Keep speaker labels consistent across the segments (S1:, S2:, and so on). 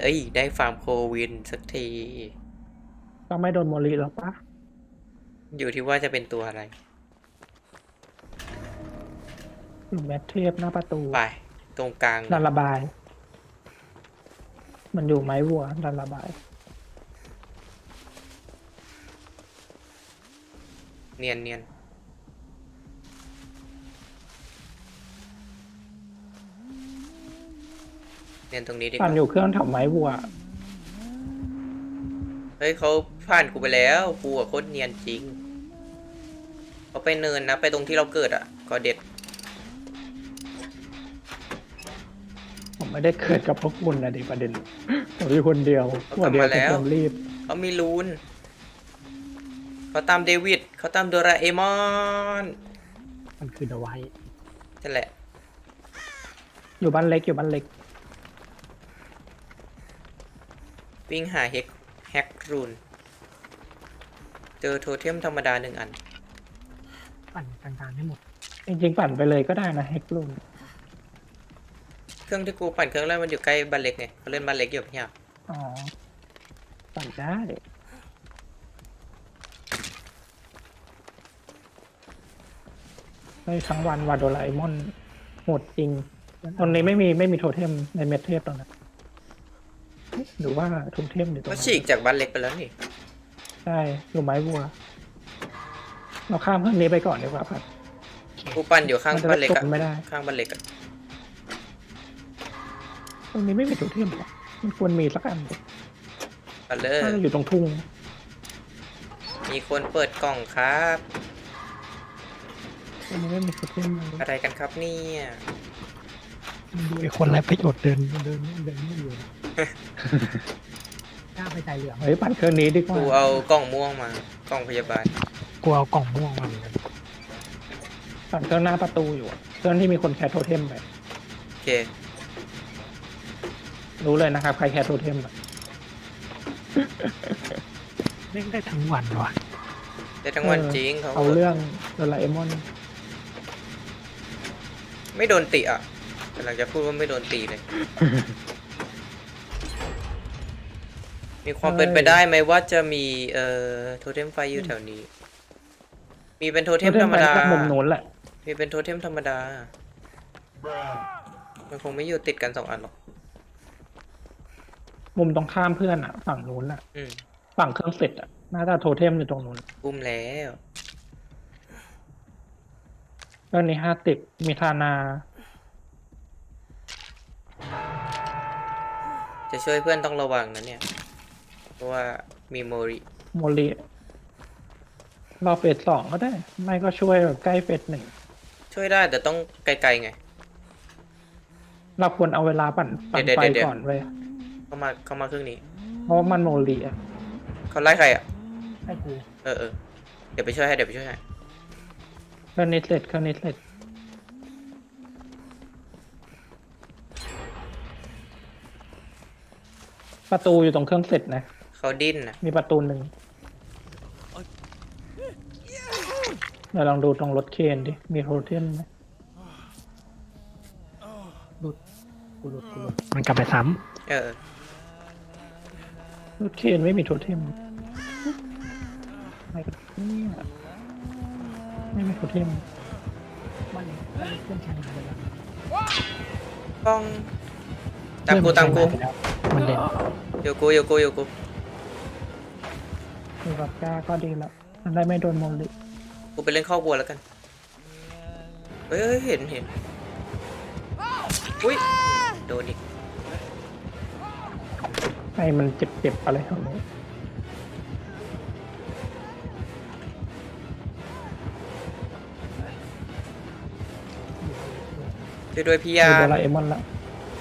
S1: เอ้ย ได้ฟาร์มโควินสักที
S2: ต้องไม่โดนโมลีหรอกปะ
S1: อยู่ที่ว่าจะเป็นตัวอะไร
S2: อยู่แมทเทปหน้าประตู
S1: ไป ตรงกลาง
S2: ดันระบาย มันอยู่ไม้วัวดันระบาย
S1: เนียนเนียนเนียนตรงนี้ดิ
S2: ปั่นอยู่เครื่องแถวไม้วัว
S1: เฮ้ยเขาผ่านกูไปแล้วกูอะโคตรเนียนจริงเขาไปเนินนะ ไปตรงที่เราเกิดอะก็เด็ด
S2: ผมไม่ได้เกิดกับพวกคุณนะดิประเด็นผมอยู่คนเดียว
S1: เขากลับ
S2: เดียว
S1: มาแล้ว
S2: ผมรีบ
S1: เขามีลูนเขาตามเดวิดเขาตามโดราเอมอน
S2: มันคือเดอะไว้
S1: นั่นแหละ
S2: อยู่บ้านเล็กอยู่บ้านเล็ก
S1: วิ่งหาเฮกแฮกรูน เจอโทเทมธรรมดาหนึ่งอัน
S3: ปั่นกลางๆให้หมด
S2: จริงๆปั่นไปเลยก็ได้นะเฮกลูน
S1: เครื่องที่กูปั่นเครื่องแรกมันอยู่ใกล้บ้านเล็กไงเขาเล่นบ้านเล็กอยู่เนี่ย
S2: อ๋อ ปั่นได้ไม่ทั้งวันวาโดราเอมอนโหดจริงตรงนี้ไม่มีไม่มีโทเทมในเม็ดเทพตรงนั้น หรือว่าโทเทมอยู่ตรง
S1: ก็
S2: นั้น
S1: ฉีกจากบ้านเล็กไปแล้วนี่
S2: ใช่อยู่ไม้วัว เราข้ามเครื่องนี้ไปก่อนดีกว่าครับ
S1: กูปั่นอยู่ข้าง
S2: มันจะ
S1: บ้านเล็ก
S2: ก
S1: อะ
S2: ดไม่ได้
S1: ข้างบ้านเล็กอะ
S2: ตรงนี้ไม่มีโทเทมหรอกมันควรมีสักอัน
S1: ปั่นเลย
S2: ถ้าเราอยู่ตรงทุ่ง
S1: มีคนเปิดกล่องครับ
S2: ตรงนี้ไม่มีโทเทมเลย
S1: อะไรกันครับเนี่ย
S3: ดูไอ้คนไรประโยชน์เดินเดินเดินไม่อยู่ กล้าไปใจเหลือง
S2: เฮ้ยปั่นเครื่องนี้ดีกว่า
S1: กูเอากล่องม่วงมากล่องพยาบาล
S3: กูเอากล่องม่วงมาเหมือนกัน
S2: ปั่นเครื่องหน้าประตูอยู่อะเครื่องที่มีคนแคร์โทเทมไป
S1: โอเค
S2: รู้เลยนะครับใครแคร์โทเทมอะ
S3: เล่นได้ทั้งวันว่ะ
S1: ได้ทั้งวันจริงเขา
S2: เอาเรื่องโดราเอมอน
S1: ไม่โดนติอะกำลังจะพูดว่าไม่โดนตีเลย มีความเป็นไปได้ไหมว่าจะมีเอ่อโทเทมไฟอยู่แถวนี้ มีเป็นโทเทมธรรมดา
S2: โทเทไฟจากมุมนู้นแหละ
S1: มีเป็นโทเทมธรรมดา มันคงไม่อยู่ติดกันสองอันหรอก
S2: มุมตรงข้ามเพื่อนอะฝั่งนู้นอะ
S1: อืม
S2: ฝั่งเครื่องเสร็จอะน่าจะโทเทมอยู่ตรงนู้น
S1: ปุ้มแล้ว
S2: เครื่องนี้ห้าติดมีทานา
S1: จะช่วยเพื่อนต้องระวังนะเนี่ย เพราะว่ามีโมริ
S2: โมลีรอเฟสสองก็ได้ ไม่ก็ช่วยแบบใกล้เฟสหนึ่ง
S1: ช่วยได้แต่ต้องไกลๆไง
S2: เราควรเอาเวลาปั่นปั่น
S1: เดี๋ยว
S2: ไฟ
S1: เดี๋ยว
S2: ก่อนเว้ย
S1: เข้ามาเข้ามาครึ่งนี้
S2: เพราะว่ามันโมลีอะ
S1: เขาไล่ใครอะ
S3: ให้กู
S1: เออเออเดี๋ยวไปช่วยให้เดี๋ยวไปช่วยให้
S2: เครื่องนี้เสร็จเครื่องนี้เสร็จประตูอยู่ตรงเครื่องเสร็จนะ
S1: เขาดิ้นนะ
S2: มีประตูหนึ่งเดี๋ยวลองดูตรงรถเคนดิ มีโทเทมไหม
S3: กูหลุดกูหลุดมันกลับไปซ้
S1: เออเออ
S2: รถเคนไม่มีโทเทมอะไรกันเนี่ยไม่มีโทเทมำ
S3: มันมันเครื่องใช้งานไปแล้ว
S1: ป้อง ตามกูตามกู
S3: มันเด่น
S1: อยู่กูอยู่กูอยู่กู
S2: มีวัดก้าก็ดีแล้วมันได้ไม่โดนโมลิ
S1: กูไปเล่นข้าวบัวแล้วกัน เฮ้ยเฮ้ยเห็นเห็นอุ้ยโดนอีก
S2: ให้มันเจ็บๆอะไรของนี้
S1: ช่วยด้วยพี่
S2: มี
S1: ยา
S2: โด
S1: ม
S2: ราเอมอนละ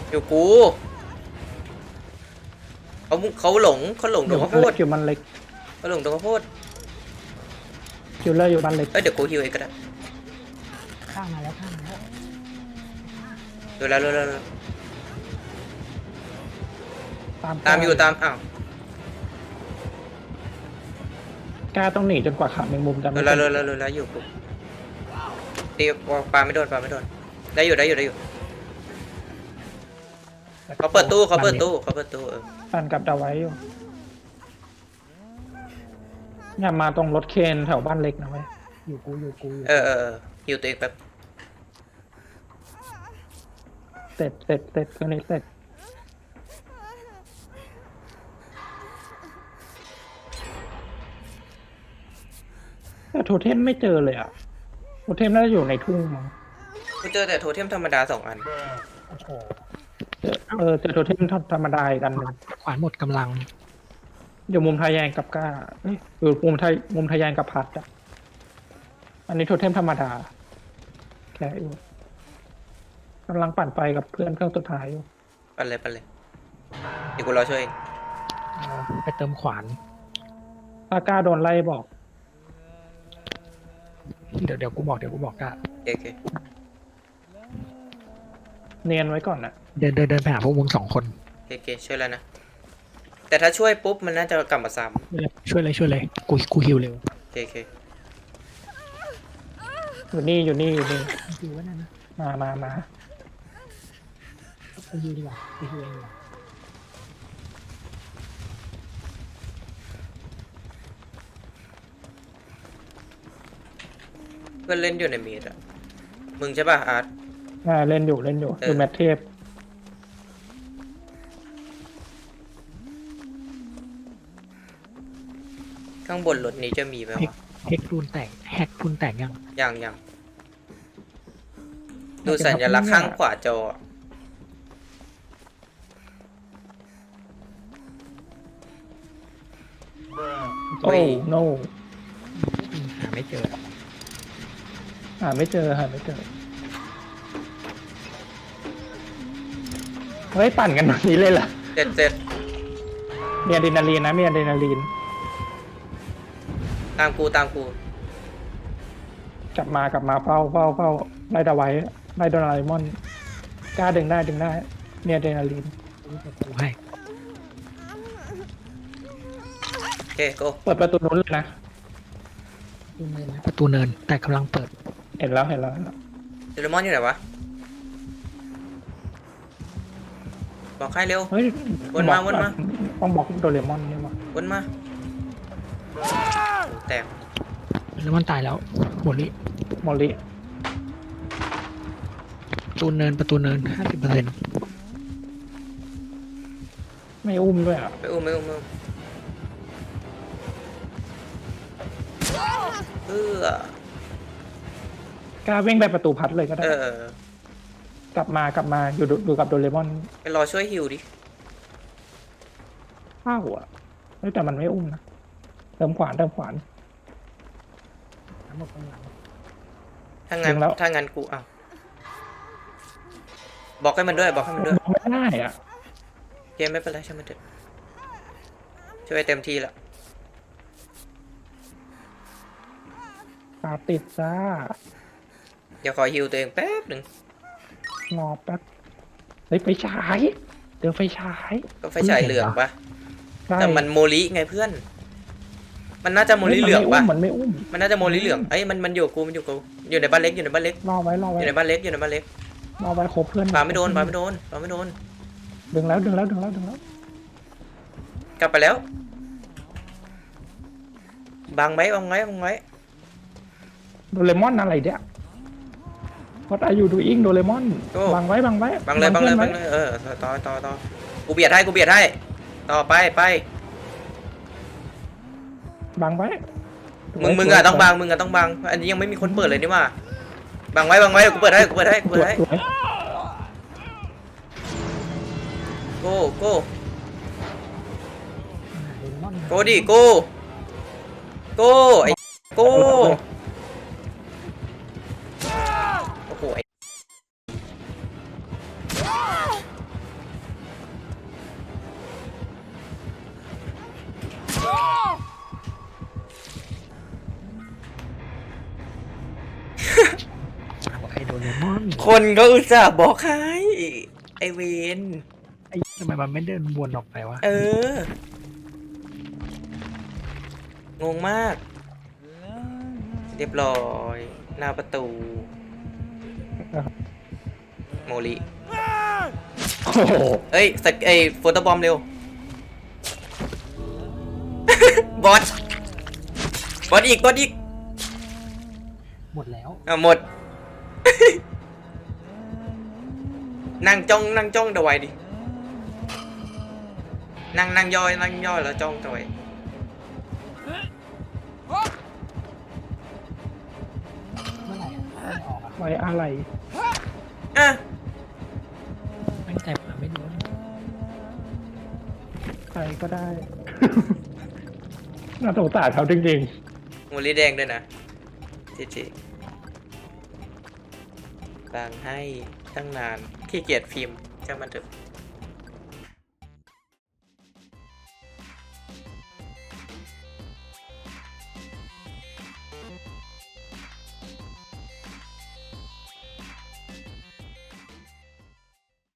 S1: อยู่กูเขาเขาหลงเขาหลงตรงข้าวโพด
S2: อยู่มันเล็ก
S1: เขา หลงตรงข้าวโพด
S2: คิวเลอร์อยู่บ้านเล็ก
S1: เอ้ยเดี๋ยวกูฮิวเองก็ได้
S3: ข้างมาแล้วข้างมาแล้ว
S1: ดูแล้วดูแล้วดูแล้ว
S2: ตาม
S1: ตามอยู่ตามอ้าว
S2: กล้าต้องหนีจนกว่าขาแมงมุมจะ
S1: ดู
S2: ไม่
S1: แล้วดู
S2: เป็น
S1: แล้วดูแล้วอยู่กูตีปลาไม่โดนปลาไม่โดนได้อยู่ได้อยู่ได้อยู่เขาเปิดตู้เขาเปิดตู้เขาเปิดตู้เออ
S2: ปั่นกับดาไว้อยู่ อย่ามาตรงรถเคนแถวบ้านเล็กนะเว้ย
S3: อยู่กูอยู่กูอยู่
S1: เออเออเอออยู่ตัวเองแป๊บ
S2: เสร็จเสร็จเสร็จเครื่องนี้เสร็จแต่โทเทมไม่เจอเลยอะโทเทมน่าจะอยู่ในทุ่งมั้ง
S1: กูเจอแต่โทเทมธรรมดาสองอัน
S3: โอ้โห
S2: เจอเออเจอโทเทมธรรมดาอีกอันหนึ่ง
S3: ขวานหมดกำลัง
S2: อยู่มุมทะแยงกับก้าเอ้ยอยู่มุมทะมุมทะแยงกับพัดอะ อันนี้โทเทมธรรมดา แค่อยู่กำลังปั่นไปกับเพื่อนเครื่องสุดท้ายอยู่
S1: ปันเลยปันเลยเดี๋ยวกูรอช่วยเอง
S3: ไปเติมขวาน
S2: ถ้าก้าโดนไล่บอก
S3: เดี๋ยวเดี๋ยวกูบอกเดี๋ยวกูบอกกะ
S1: โอเคโอเค
S2: เนียนไว้ก่อนนะ
S3: เดินเดินเดินไปหาพวกมึงสองคน
S1: โอเคโอเคช่วยแล้วนะ แต่ถ้าช่วยปุ๊บมันน่าจะกลับมาซ้
S3: ช่วยเลยช่วยเลยกูกูฮิวเร็วำ
S1: โอเคโอเค
S2: อยู่นี่อยู่นี่อยู่นี่
S3: ฮิวไว้นั่นนะ
S2: มามามา
S3: ไปฮิวดีกว่าไปฮิวเองดีกว่า
S1: เพื่อนเล่นอยู่ในเมดอะมึงใช่ป่ะอาร์ต
S2: อ่าเล่นอยู่เล่นอยู่
S1: เออ
S2: ดูแมทเทพ
S1: ข้างบนรถนี้จะมีไหมวะ
S3: เฮกรูนแตกแฮกรูนแตกยัง
S1: ยังยังดูสัญลักษณ์ข้างขวาจออะ
S2: โอ้ no
S3: หาไม่เจอ
S2: หาไม่เจอหาไม่เจอเฮ้ยปั่นกันแบบนี้เลยเหรอ
S1: เสร็จเสร็จ
S2: มีอะดรีนาลีนนะมีอะดรีนาลีน
S1: ตามกูตามกู
S2: กลับมากลับมาเฝ้าเฝ้าเฝ้าไล่ดาไว้ไล่โดราเอมอนกล้าดึงได้ดึงได้มีอะดรีนาลีน
S3: กูให้
S1: โอเคโก
S2: เปิดประตูนู้นเลยนะ
S3: ประตูเนินแต่กำลังเปิด
S2: เห็นแล้วเห็นแล้วเห็นแล้ว
S1: เดลมอนอยู่ไหนวะ บอกให้เร็ว
S2: เฮ้ย
S1: วนมาวนมา
S2: ต้องบอกโดเรมอนนี่วะ
S1: วนมาโอ้ แตก
S3: แล้วมันตายแล้วหมดลิ
S2: มอลลิ
S3: ประตูเนินประตูเนินห้าสิบเปอร์เซ็นต์
S2: ไม่อุ้มด้วยอะ
S1: ไม่อุ้มไม่อุ้มไม่อุ้มเออก
S2: ล้าเว่งไปประตูพัดเลยก็ได้
S1: เออเออ
S2: กลับมากลับมาอยู่ดูอยู่กับโดเรมอน
S1: ไปรอช่วยฮิวดิ
S2: ข้าวอะเฮ้ยแต่มันไม่อุ้มนะเติมขวานเติมขวาน
S3: หมดกำลัง
S1: ถ้างั้น
S2: ถึงแล้ว
S1: ถ้างั้นกูเอาบอกให้มันด้วย บอกให้มันด้วย
S2: บอกไม่ได้อะ
S1: เกมไม่เป็นไรช่างมันเถอะช่วยเต็มที่ละ
S2: ตาติดจ้า
S1: เดี๋ยวขอฮิวตัวเองแป๊บหนึ่ง
S2: รอแป๊บเฮ้ยไฟฉายเดี๋ยวไฟฉาย
S1: ก็ไฟฉายเหลืองปะ
S2: ได้
S1: แต่มันโมลิไงเพื่อน มันน่าจะโมลิเหลืองปะ
S2: มันไม่อุ้ม
S1: มันน่าจะโมลิเหลืองเอ้ยมันมันอยู่กูมันอยู่กูอยู่ในบ้านเล็กอยู่ในบ้านเล็ก
S2: มันไม่อุ้มรอไว้รอ
S1: อ
S2: ไว้
S1: ยู่ในบ้านเล็กอยู่ในบ้านเล็ก
S2: รอไว้ครบเพื่อน
S1: ปาไม่โดนปาไม่โดนปาไม่โดน
S2: ดึงแล้วดึงแล้วดึงแล้วดึงแล้ว
S1: กลับไปแล้ว บังไว้บังไว้บังไว้
S2: โดเรมอนอะไรเดี๋ย What are you doing โดเรมอน
S1: โอ้
S2: บังไว้บังไว้
S1: บังเลยบังเลย
S2: พื่
S1: บั
S2: อน
S1: ง
S2: ไว้
S1: เลยเออต่อต่อต่อกูเบียดให้กูเบียดให้ ต่อไปไป
S2: บังไว้
S1: มึงมึงอะต้องบังมึงอะต้องบัง อันนี้ยังไม่มีคนเปิดเลยนี่ว่าบังไว้บังไว้เดี๋ยวกูเปิดให้กูเปิดให้กูเปิดให้โก้โก้โก้ดิโก้โก้ไอ้โก้
S3: เรมอน
S1: คนก็อุตส่าห์บอกให้ไอเวน
S3: ไอ้ทำไมมันไม่เดินวนออกไปวะ
S1: เออ งงมาก เรียบร้อยหน้าประตู โมลิ
S2: โอ้โห
S1: เอ้ยสกไอโฟโต้บอมเร็ว บอสบอสอีกบอสอีก
S3: หมดแล้ว
S1: อะหมด นั่งจ้องนั่งจ้องเดาไว้ดิ นั่งนั่งย่อยนั่งย่อยแล้วจ้องเดาไว้
S3: เมื่อไหร่อะไม่ออกอะ
S2: ไว้อะไร
S1: อะ
S3: แม่งแต่หมาไม่รู้
S2: ใครก็ได้ น่าสงสารเขาจริง
S1: มูลีแดงด้วยนะจีจีบางให้ ตั้งนานขี้เกียจพิมพ์ช่างมันเถอะ